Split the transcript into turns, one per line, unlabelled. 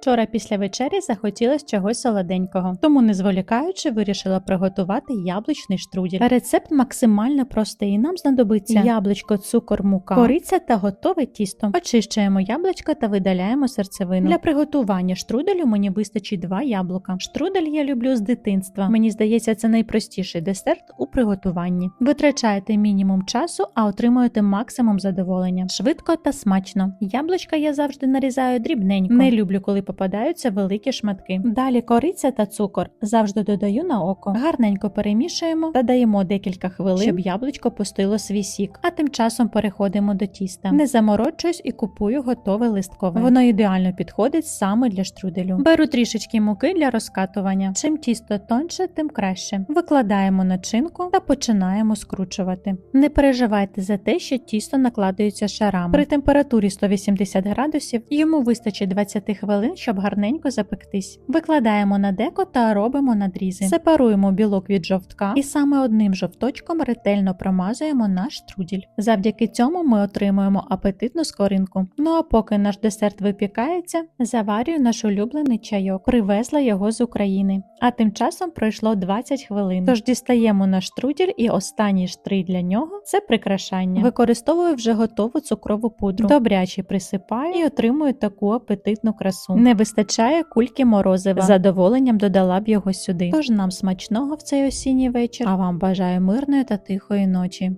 Вчора після вечері захотілося чогось солоденького, тому не зволікаючи, вирішила приготувати яблучний штрудель. Рецепт максимально простий. і Нам знадобиться яблучко, цукор, мука, кориця та готове тісто. Очищуємо яблучко та видаляємо серцевину. Для приготування штруделю мені вистачить два яблука. Штрудель я люблю з дитинства. Мені здається, це найпростіший десерт у приготуванні. Витрачаєте мінімум часу, а отримуєте максимум задоволення. Швидко та смачно. Яблучка я завжди нарізаю дрібненько. Не люблю, коли попадаються великі шматки. Далі кориця та цукор завжди додаю на око. Гарненько перемішуємо та даємо декілька хвилин, щоб яблучко пустило свій сік. А тим часом переходимо до тіста. Не заморочуюсь і купую готове листкове. Воно ідеально підходить саме для штруделю. Беру трішечки муки для розкатування. Чим тісто тонше, тим краще. Викладаємо начинку та починаємо скручувати. Не переживайте за те, що тісто накладується шарами. При температурі 180 градусів йому вистачить 20 хвилин, щоб гарненько запектись. Викладаємо на деко та робимо надрізи. Сепаруємо білок від жовтка і саме одним жовточком ретельно промазуємо наш штрудель. Завдяки цьому ми отримуємо апетитну скоринку. Ну а поки наш десерт випікається, заварюю наш улюблений чайок. Привезла його з України. А тим часом пройшло 20 хвилин. Тож дістаємо наш штрудель і останній штрих для нього це прикрашання. Використовую вже готову цукрову пудру. Добряче присипаю і отримую таку апетитну красу. Не вистачає кульки морозива. Задоволенням додала б його сюди. Тож нам смачного в цей осінній вечір, а вам бажаю мирної та тихої ночі.